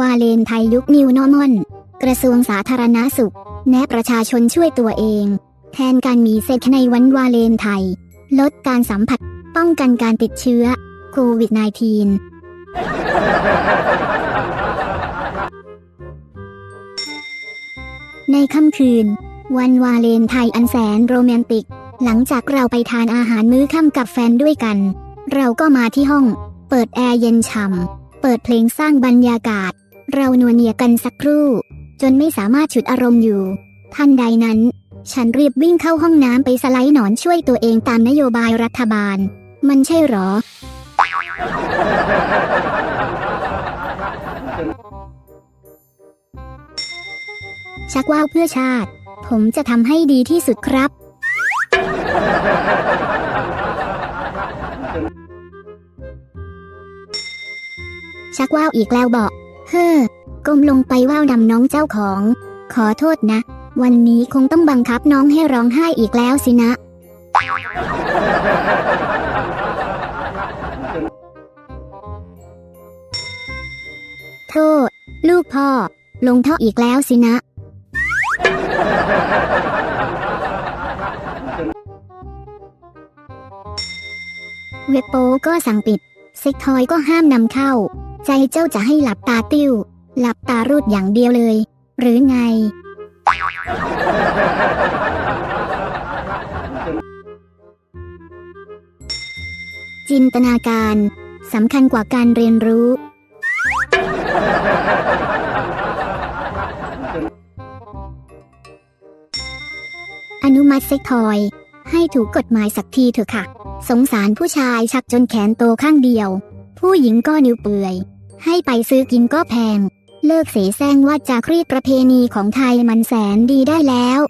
วาเลนไทยยุคนิวนอมอน กระทรวงสาธารณาสุข แนะประชาชนช่วยตัวเอง แทนการมีเซ็กในวันวาเลนไทย ลดการสัมผัส ป้องกันการติดเชื้อโควิด -19 ในค่ำคืน วันวาเลนไทน์อันแสนโรแมนติก หลังจากเราไปทานอาหารมื้อค่ำกับแฟนด้วยกัน เราก็มาที่ห้อง เปิดแอร์เย็นฉ่ำเปิดเพลงสร้างบรรยากาศ เรานัวเนียกันสักครู่ จนไม่สามารถฉุดอารมณ์อยู่ทันใดนั้น ฉันรีบวิ่งเข้าห้องน้ำไปสไลด์หนอนช่วยตัวเองตามนโยบายรัฐบาล มันใช่หรอ ชักว่าวเพื่อชาติ ผมจะทำให้ดีที่สุดครับชักว่าวอีกแล้วบอก เฮ้อก้มลงไปว่าวดำน้องเจ้าของ ขอโทษนะ วันนี้คงต้องบังคับน้องให้ร้องไห้อีกแล้วสินะ โทษ ลูกพ่อ ลงท่ออีกแล้วสินะ เว็บโป้ก็สั่งปิด เซ็กทอยก็ห้ามนำเข้า ใจเจ้าจะให้หลับตาติ้ว หลับตารูดอย่างเดียวเลย หรือไง จินตนาการสำคัญกว่าการเรียนรู้ อนุมัติเซ็กทอย ให้ถูกกฎหมายสักทีเถอะค่ะ สงสารผู้ชายชักจนแขนโตข้างเดียว ผู้หญิงก็นิ้วเปื่อย ให้ไปซื้อกินก็แพง เลิกเสแสร้งว่าจาครีตประเพณีของไทยมันแสนดีได้แล้ว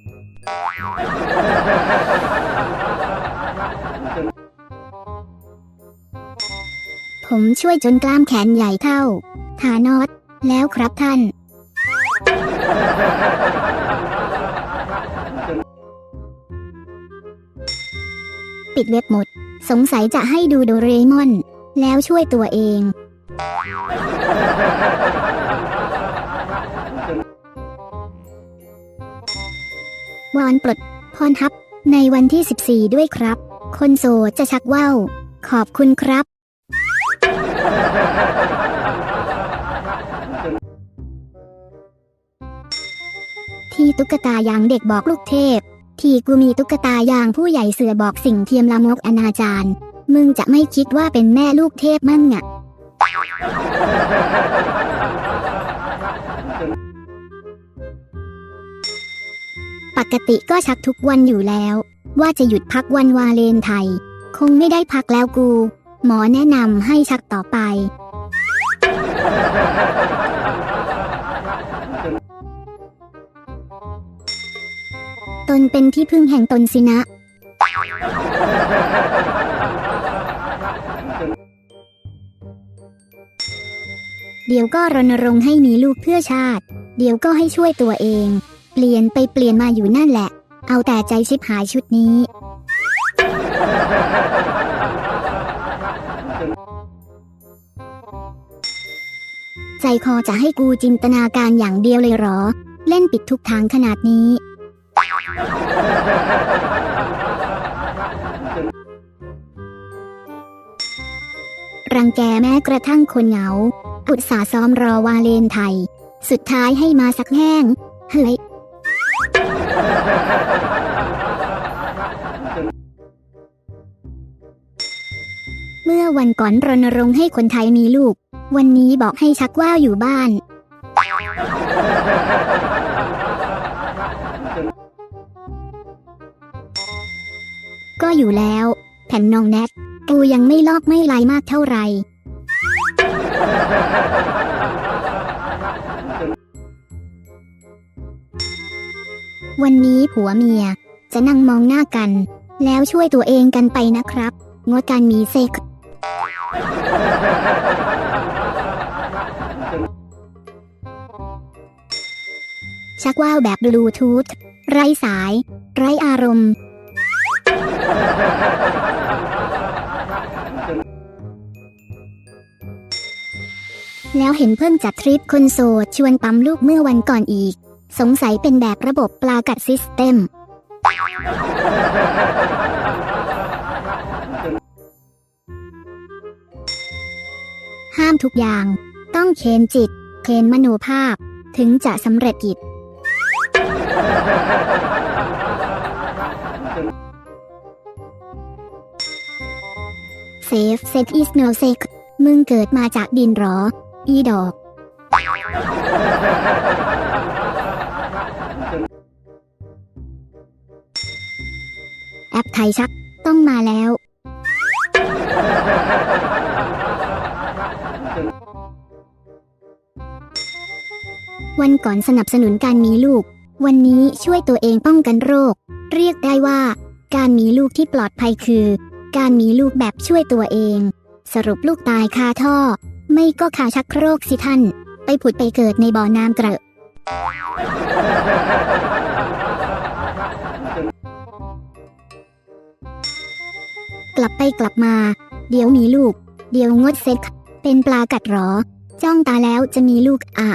ผมช่วยจนกล้ามแขนใหญ่เท่าฐานอสแล้วครับท่าน ปิดเว็บหมด สงสัยจะให้ดูโดเรมอน แล้วช่วยตัวเอง วอนปลดพรทับในวันที่ 14 ด้วยครับ คนโสดจะชักว่าวขอบคุณครับ ที่ตุ๊กตายางเด็กบอกลูกเทพ ที่กูมีตุ๊กตายางผู้ใหญ่เสือบอกสิ่งเทียมละมกอนาจารมึงจะไม่คิดว่าเป็นแม่ลูกเทพมั่งอะ ปกติก็ชักทุกวันอยู่แล้ว ว่าจะหยุดพักวันวาเลนไทย คงไม่ได้พักแล้วกู หมอแนะนำให้ชักต่อไป ตนเป็นที่พึ่งแห่งตนสินะ เดี๋ยวก็รณรงค์ให้มีลูกเพื่อชาติ เดี๋ยวก็ให้ช่วยตัวเอง เปลี่ยนไปเปลี่ยนมาอยู่นั่นแหละ เอาแต่ใจชิบหายชุดนี้ ใจคอจะให้กูจินตนาการอย่างเดียวเลยหรอ เล่นปิดทุกทางขนาดนี้ รังแกแม้กระทั่งคนเหงา อุตสาซ้อมรอวาเลนไทย สุดท้ายให้มาสักแห้ง เฮ้ย เมื่อวันก่อนรณรงค์ให้คนไทยมีลูก วันนี้บอกให้ชักว่าวอยู่บ้าน ก็อยู่แล้ว แผ่นนองแนท กูยังไม่ลอกไม่ลายมากเท่าไหร่วันนี้ผัวเมียจะนั่งมองหน้ากัน แล้วช่วยตัวเองกันไปนะครับ งดการมีเซ็ก ชักว่าวแบบบลูทูธไร้สาย ไร้อารมณ์ แล้วเห็นเพิ่งจัดทริปคนโสดชวนปั๊มลูกเมื่อวันก่อนอีก สงสัยเป็นแบบระบบปลากัดซิสเต็ม ห้ามทุกอย่าง ต้องเคนจิต เคนมโนภาพ ถึงจะสำเร็จกิจเซฟเซตอิสโนเซกมึงเกิดมาจากดินหรอ อีดอก แอปไทยชักต้องมาแล้ว วันก่อนสนับสนุนการมีลูก วันนี้ช่วยตัวเองป้องกันโรค เรียกได้ว่า การมีลูกที่ปลอดภัยคือ การมีลูกแบบช่วยตัวเอง สรุปลูกตายคาท่อ ไม่ก็คาชักโครกสิท่าน ไปผุดไปเกิดในบ่อน้ำเกรอะกลับไปกลับมา เดี๋ยวมีลูก เดี๋ยวงดเซ็กเป็นปลากัดหรอ จ้องตาแล้วจะมีลูกอะ